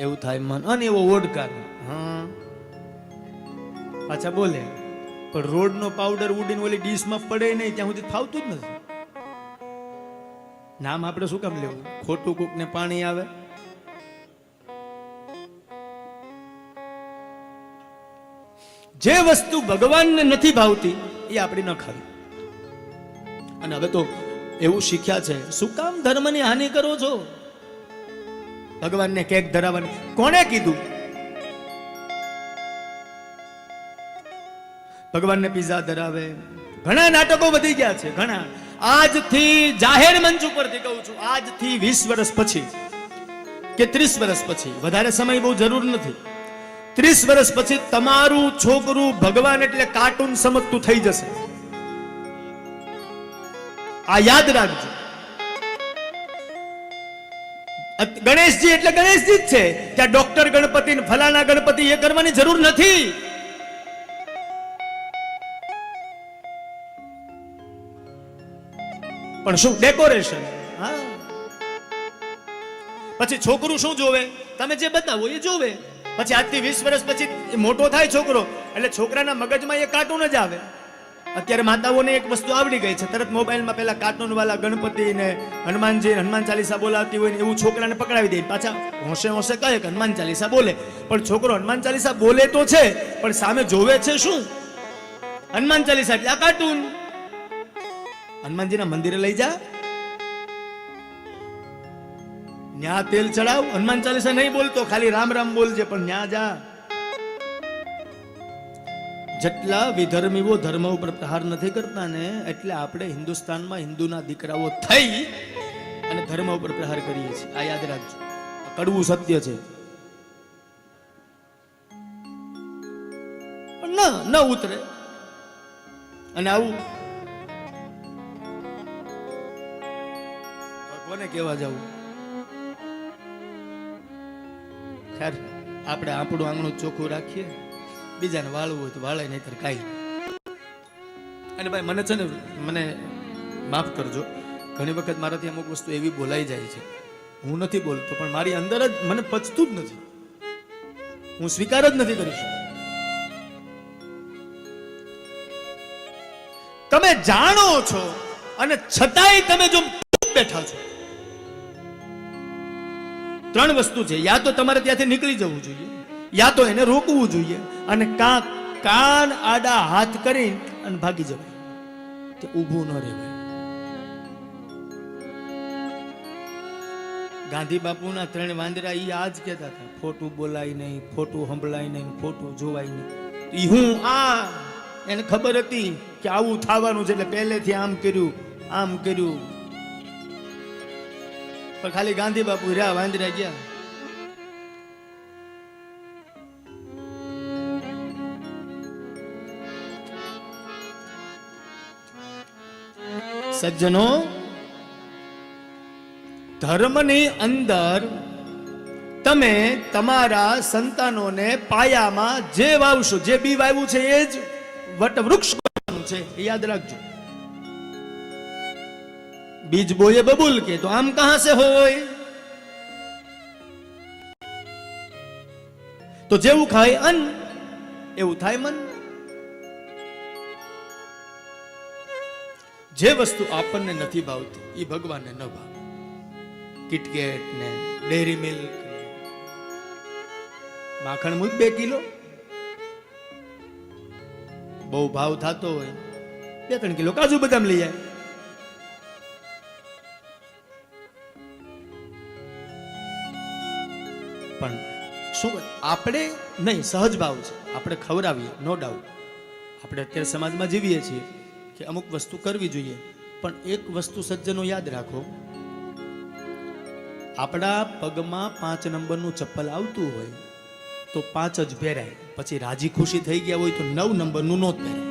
એવું થાય મન. અને એવો ઓડકાર હા. પાછા બોલે પણ રોડનો પાવડર ઉડીને ઓલી ડીશમાં પડે નહીં ત્યાં સુધી ફાવતું જ નથી. નામ આપણે શું કામ લેવું? ખોટું કૂકને પાણી આવે? જે વસ્તુ ભગવાનને નથી ભાવતી એ આપણી ન ખાવી. અને હવે તો એવું શીખ્યા છે શું કામ ધર્મની હાનિ કરો છો? ભગવાનને કેક ધરાવવાની. કોણે કીધું? ભગવાનને પીઝા ધરાવે. ઘણા નાટકો વધી ગયા છે, ઘણા. આજથી જાહેર મંચ ઉપરથી કહું છું, આજથી વીસ વર્ષ પછી કે ત્રીસ વર્ષ પછી, વધારે સમય બહુ જરૂર નથી. ત્રીસ વર્ષ પછી તમારું છોકરું ભગવાન એટલે કાર્ટૂન સમજતું થઈ જશે. આ યાદ રાખજો. ગણેશજી એટલે ગણેશજી જ છે. ત્યાં ડોક્ટર ગણપતિ ને ફલાણા ગણપતિ એ કરવાની જરૂર નથી. પણ શું ડેકોરેશન? હા. પછી છોકરું શું જોવે? તમે જે બતાવો એ જોવે. પછી આજથી વીસ વર્ષ પછી મોટો થાય છોકરો. એટલે છોકરાના મગજમાં એ કાર્ટૂન જ આવે. અત્યારે માતાઓને એક વસ્તુ આવડી ગઈ છે. તરત મોબાઈલમાં પેલા કાર્ટૂન વાળા ગણપતિ ને હનુમાનજી હનુમાન ચાલીસા બોલાવતી હોય ને એવું છોકરાને પકડાવી દે. પાછા હોશે હોશે કહે કે હનુમાન ચાલીસા બોલે. પણ છોકરો હનુમાન ચાલીસા બોલે તો છે, પણ સામે જોવે છે શું? હનુમાન ચાલીસા એટલે આ કાર્ટૂન. હનુમાનજીના મંદિરે લઈ જા. ન્યા તેલ ચડાવ. હનુમાન ચાલીસા નહીં બોલતો, ખાલી રામ રામ બોલજે, પણ ન્યા જા. જેટલા વિધર્મીઓ ધર્મ ઉપર પ્રહાર નથી કરતા ને, એટલે આપણે હિન્દુસ્તાનમાં હિન્દુના દીકરાઓ થઈ અને ધર્મ ઉપર પ્રહાર કરીએ છીએ. આ યાદ રાખજો. કડવું સત્ય છે. ન ન ઉતરે. અને આવું કોને કેવા જવું. ખેર આપણે આપણું આંગણું ચોખ્ખું રાખીએ. બીજાને વાળવું હોય તો વાળે, નહીતર કાંઈ અને ભાઈ, મને છે ને, મને માફ કરજો. ઘણી વખત મારાથી અમુક વસ્તુ એવી બોલાઈ જાય છે. હું નથી બોલતો, પણ મારી અંદર જ મને પચતું જ નથી. હું સ્વીકાર જ નથી કરી શકતો. તમે જાણો છો, અને છતાંય તમે જો બેઠા છો. ત્રણ વસ્તુ છે. યા તો તમારે ત્યાંથી નીકળી જવું જોઈએ. યા તો એને રોકવું જોઈએ અને કાં કાન આડા હાથ કરી અને ભાગી જવાય. તે ઊભું ન રહેવાય. ગાંધી બાપુના ત્રણ વાંદરા ઈ આજ કહેતા હતા ખોટું બોલાય નહીં ખોટું સંભળાય નહીં ખોટું જોવાય નહીં. ઈ હું આ એને ખબર હતી કે આવું થવાનું છે એટલે પહેલેથી આમ કર્યું આમ કર્યું. પણ ખાલી ગાંધી બાપુ રહ્યા વાંદરા ગયા. સજ્જનો, ધર્મની અંદર તમે તમારા સંતાનોને પાયામાં જે વાવશો, જે બી વાવ્યું છે એ જ વટ વૃક્ષ છે યાદ રાખજો. બીજ બોયે બબુલ કે તો આમ કહા સે હોય? તો જેવું ખાય અન્ન, એવું થાય મન. જે વસ્તુ આપણને નથી ભાવતી એ ભગવાનને ન ભાવે. કિટકેટ ને ડેરી મિલ્ક માખણ મૂક બે કિલો. બહુ ભાવ થતો હોય, બે ત્રણ કિલો કાજુ બદામ લઈ જાય પણ શું આપણે નહીં, સહજ ભાવ છે. આપણે ખવડાવીએ નો ડાઉટ આપણે અત્યારે સમાજમાં જીવીએ છીએ. કે અમુક વસ્તુ કરવી જોઈએ. પણ એક વસ્તુ સજ્જનો યાદ રાખો. આપણા પગમાં પાંચ નંબરનું ચપ્પલ આવતું હોય તો પાંચ જ પહેરાય. પછી રાજી ખુશી થઈ ગયા હોય તો નવ નંબરનું નો પહેરાય.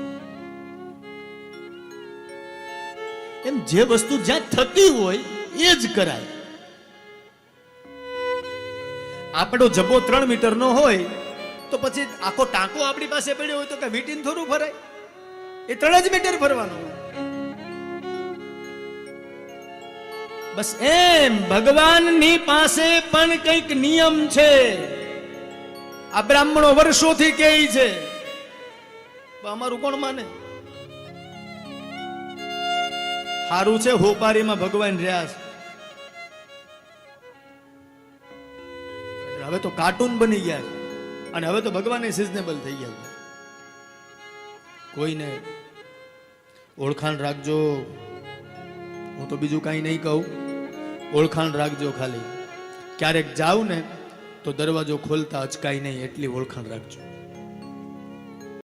એમ જે વસ્તુ જ્યાં થતી હોય એ જ કરાય. આપણો જબ્બો ત્રણ મીટર નો હોય તો પછી આખો ટાંકો આપણી પાસે પડ્યો હોય તો કે વીટીન થોડું ફરાય એ ત્રણ જ મીટર ફરવાનું બસ એમ ભગવાનની પાસે પણ કંઈક નિયમ છે. આ બ્રાહ્મણો વર્ષોથી કહે છે. અમારું કોણ માને? સારું છે હોપારીમાં ભગવાન રહ્યા છે. હવે તો કાર્ટૂન બની ગયા છે. અને હવે તો ભગવાન સિઝનેબલ થઈ ગયા છે. કોઈને ઓળખાણ રાખજો. હું તો બીજું કાંઈ નહીં કહું. ઓળખાણ રાખજો ખાલી. ક્યારેક જાઉં ને તો દરવાજો ખોલતા અચકાય નહીં, એટલી ઓળખાણ રાખજો.